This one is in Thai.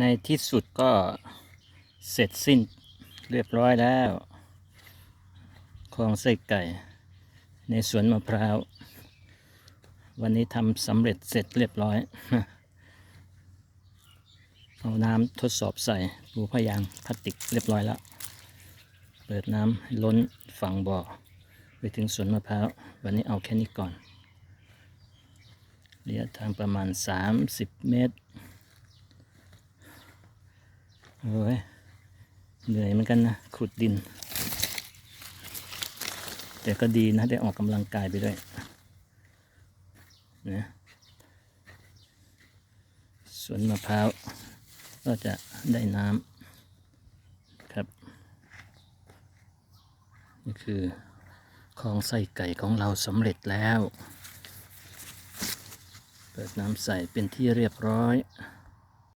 ในที่สุดก็เสร็จสิ้นเรียบร้อยแล้วคลองไส้ไก่ ในสวนมะพร้าว วันนี้ทำสำเร็จเสร็จเรียบร้อย เอาน้ำทดสอบใส่รูพยางพลาสติกเรียบร้อยแล้ว เปิดน้ำให้ล้นฝั่งบ่อ ไปถึงสวนมะพร้าว วันนี้เอาแค่นี้ก่อนระยะทางประมาณ 30 เมตร โอ้ยเหนื่อยเหมือนกันนะ ขุดดิน แต่ก็ดีนะ ได้ออกกำลังกายไปด้วยนะสวนมะพร้าว ก็จะได้น้ำครับ นี่คือคลองไส้ไก่ของเราสำเร็จแล้ว เปิดน้ำใส่เป็นที่เรียบร้อย